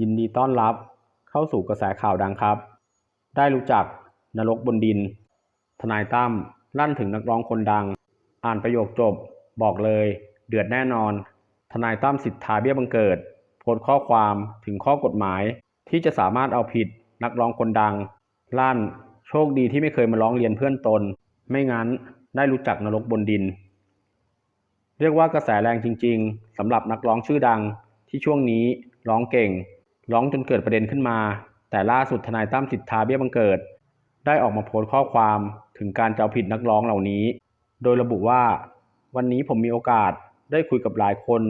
ยินดีต้อนรับเข้าสู่กระแสข่าวดังครับ ได้รู้จักนรกบนดิน ทนายตั้มลั่นถึงนักร้องคนดัง อ่านประโยคจบ บอกเลย เดือดแน่นอน ทนายตั้มสิทธาเบี้ยบังเกิด โพสต์ข้อความถึงข้อกฎหมาย ที่จะสามารถเอาผิดนักร้องคนดัง ลั่น โชคดีที่ไม่เคยมาร้องเรียนเพื่อนตน ไม่งั้นได้รู้จักนรกบนดิน เรียกว่ากระแสแรงจริง ๆสำหรับนักร้องชื่อดังที่ช่วงนี้ร้องเก่ง ร้องจนเกิดประเด็นขึ้นมา แต่ล่าสุดทนายตั้มสิทธาเบี้ยบังเกิด ได้ออกมาโพสต์ข้อความถึงการจะเอาผิดนักร้องเหล่านี้ โดยระบุว่า วันนี้ผมมีโอกาสได้คุยกับหลายคน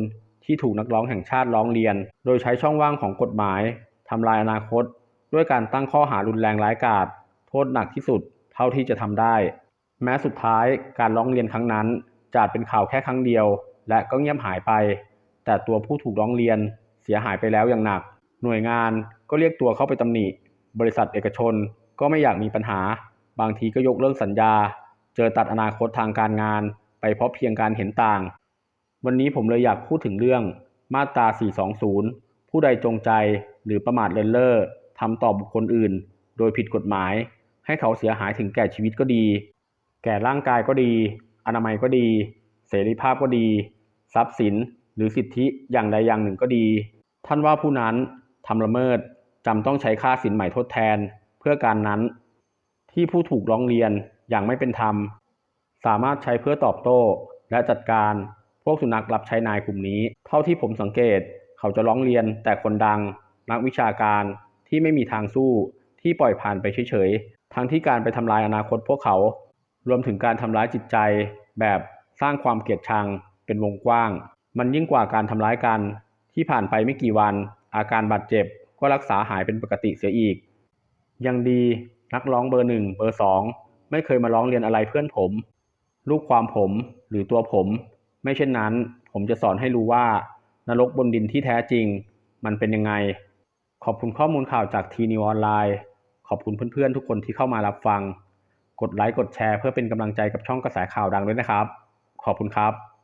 ที่ถูกนักร้องแห่งชาติร้องเรียน โดยใช้ช่องว่างของกฎหมายทำลายอนาคต ด้วยการตั้งข้อหารุนแรงร้ายกาจโทษหนักที่สุดเท่าที่จะทำได้ แม้สุดท้ายการร้องเรียนครั้งนั้นจะเป็นข่าวแค่ครั้งเดียว และก็เงียบหายไป แต่ตัวผู้ถูกร้องเรียนเสียหายไปแล้วอย่างหนัก หน่วยงานก็เรียกตัวเข้าไปตำหนิ บริษัทเอกชนก็ไม่อยากมีปัญหา บางทีก็ยกเลิกสัญญา เจอตัดอนาคตทางการงาน ไปเพราะเพียงการเห็นต่าง วันนี้ผมเลยอยากพูดถึงเรื่องมาตรา 420 ผู้ใดจงใจหรือประมาทเลินเล่อทำต่อบุคคลอื่น โดยผิดกฎหมาย ให้เขาเสียหายถึงแก่ชีวิตก็ดี แก่ร่างกายก็ดี อนามัยก็ดี เสรีภาพก็ดี ทรัพย์สิน หรือสิทธิอย่างใดอย่างหนึ่งก็ดี ท่านว่าผู้นั้น ทำละเมิดจำต้องใช้ค่าสินใหม่ทดแทน เพื่อการนั้น ที่ผู้ถูกร้องเรียนอย่างไม่เป็นธรรม สามารถใช้เพื่อตอบโต้ และจัดการพวกสุนัขรับใช้นายกลุ่มนี้ เท่าที่ผมสังเกต เขาจะร้องเรียนแต่คนดัง นักวิชาการที่ไม่มีทางสู้ที่ปล่อยผ่านไปเฉยๆ ทั้งที่การไปทำลายอนาคตพวกเขา รวมถึงการทำร้ายจิตใจ แบบสร้างความเกลียดชังเป็นวงกว้าง มันยิ่งกว่าการทำร้ายกันที่ผ่านไปไม่กี่วัน อาการบาดเจ็บก็รักษาหายเป็นปกติเสียอีก ยังดีนักร้องเบอร์หนึ่งเบอร์สองไม่เคยมาร้องเรียนอะไรเพื่อนผม ลูกความผมหรือตัวผม ไม่เช่นนั้น ผมจะสอนให้รู้ว่านรกบนดินที่แท้จริง มันเป็นยังไง ขอบคุณข้อมูลข่าวจากทีนิวออนไลน์ขอบคุณเพื่อนๆทุกคนที่เข้ามารับฟัง กดไลค์กดแชร์เพื่อเป็นกำลังใจกับช่องกระแสข่าวดังด้วยนะครับ ขอบคุณครับ